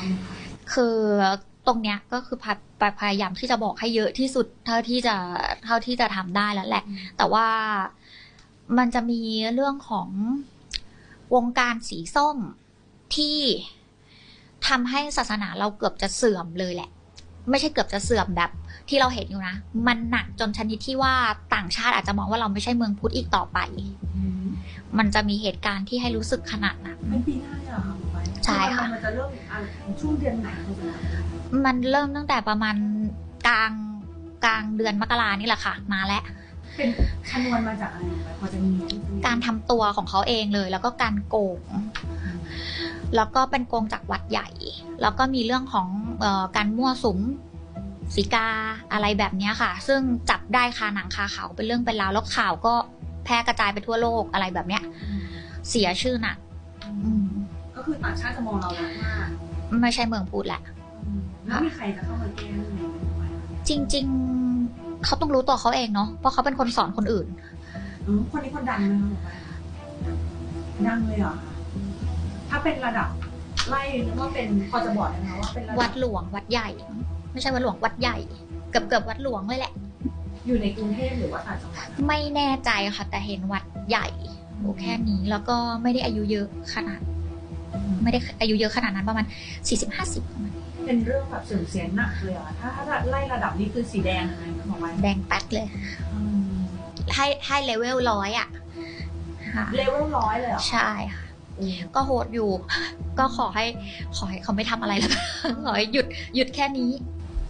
บ้างไหมคะคือตรงเนี้ยก็คือพัดพยายามที่จะบอกให้เยอะที่สุดเท่าที่จะเท่าที่จะทำได้แล้วแหละ แต่ว่ามันจะมีเรื่องของวงการสีส้มที่ทำให้ศาสนาเราเกือบจะเสื่อมเลยแหละ ไม่ใช่เกือบจะเสื่อมแบบ ที่เราเห็นอยู่นะ มันหนักจนชนิดที่ว่าต่างชาติอาจจะมองว่าเราไม่ใช่เมืองพุทธอีกต่อไป มันจะมีเหตุการณ์ที่ให้รู้สึกขนาดนั้นเป็นปีหน้าเลยเหรอคะหมอไว้ใช่ค่ะมันจะเริ่มอะช่วงเดือนไหนเขาจะเริ่มมันเริ่มตั้งแต่ประมาณกลางกลางเดือนมกรานี่แหละค่ะ มาแล้วเป็นชนวนมาจากอะไรคะพอจะมีไหมการทำตัวของเขาเองเลย แล้วก็การโกงแล้วก็เป็นโกงจากวัดใหญ่ แล้วก็มีเรื่องของเออการมั่วสุมสีกาอะไรแบบเนี้ยค่ะ ซึ่งจับได้คาหนังคาเขาเป็นเรื่องเป็นราวแล้วข่าวก็ แพร่กระจายไปทั่วโลกอะไรแบบเนี้ย เสียชื่อหนักอืมก็คือต่างชาติจะมองเราหนักมากไม่ใช่เมืองพูดแหละแล้วมีใครจะเข้ามาแก้เรื่องนี้ไหมหมอไว้จริง ๆเขาต้องรู้ตัวเขาเองเนาะเพราะเขาเป็นคนสอนคนอื่นอืมคนนี้คนดังไหมคะหมอไว้ดังเลยเหรอคะถ้าเป็นระดับไล่นึกว่าเป็นพอจะบอกได้ไหมคะว่าเป็นระวัดัดบหลวงวัดใหญ่ ไม่ใช่วัดหลวงวัดใหญ่เกือบเกือบวัดหลวงเลยแหละ อยู่ในกรุงเทพหรือว่าต่างจังหวัดนะไม่แน่ใจค่ะ แต่เห็นวัดใหญ่โอ้แค่นี้แล้วก็ไม่ได้อายุเยอะขนาด ไม่ได้อายุเยอะขนาดนั้นประมาณสี่สิบห้าสิบประมาณนี้เป็นเรื่องแบบเสื่อมเสียหนักเลยเหรอถ้าถ้าไล่ระดับนี้คือสีแดงเลยนะหมอไว้แดงแป๊ดเลยอืมให้ให้เลเวลร้อยอะค่ะเลเวลร้อยเลยเหรอใช่ค่ะก็โหดอยู่ ก็ขอให้ขอให้เขาไม่ทำอะไรแล้วขอให้หยุดหยุดแค่นี้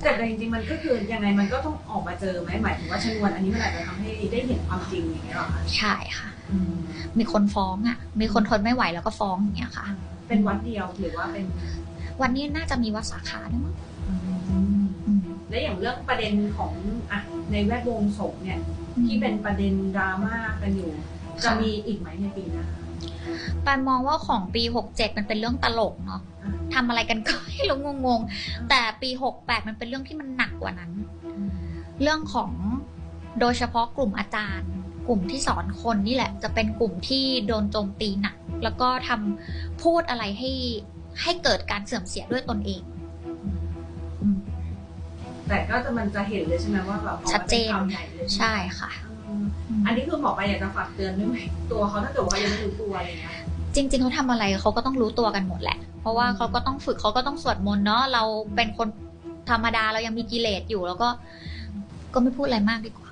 แต่จริงๆมันก็คือยังไงมันก็ต้องออกมาเจอไหมหมายถึงว่าชนวนอันนี้มันอาจจะทำให้ได้เห็นความจริงอย่างเงี้ยเหรอคะใช่ค่ะ อืมมีคนฟ้องอะ มีคนทนไม่ไหวแล้วก็ฟ้องอย่างเงี้ยค่ะ เป็นวัดเดียวหรือว่าเป็นวันนี้น่าจะมีวัดสาขาด้วยมั้งอืมและอย่างเรื่องประเด็นของอะในแวดวงสงฆ์เนี่ย ที่เป็นประเด็นดราม่ากันอยู่ จะมีอีกไหมในปีหน้า ปานมองว่าของปี 67 มันเป็นเรื่องตลกเนาะอะทำอะไรกันก็ไม่รู้งงๆ แต่ปี 68 มันเป็นเรื่องที่มันหนักกว่านั้น เรื่องของโดยเฉพาะกลุ่มอาจารย์ กลุ่มที่สอนคนนี่แหละ จะเป็นกลุ่มที่โดนโจมตีหนัก แล้วก็ทำพูดอะไรให้ให้เกิดการเสื่อมเสียด้วยตนเองอืมแต่ก็จะมันจะเห็นเลยใช่ไหมว่าแบบออกมาชัดเจนป็ข่าวใหญ่เลยใช่ค่ะ อันนี้คือหมอไปอยากจะฝากเตือนด้วยไหมตัวเขาถ้าเกิดว่ายังไม่รู้ตัวอะไรเงี้ยจริง ๆเขาทำอะไรเขาก็ต้องรู้ตัวกันหมดแหละ เพราะว่าเขาก็ต้องฝึกเขาก็ต้องสวดมนต์เนาะเราเป็นคนธรรมดาเรายังมีกิเลสอยู่ แล้วก็ก็ไม่พูดอะไรมากดีกว่า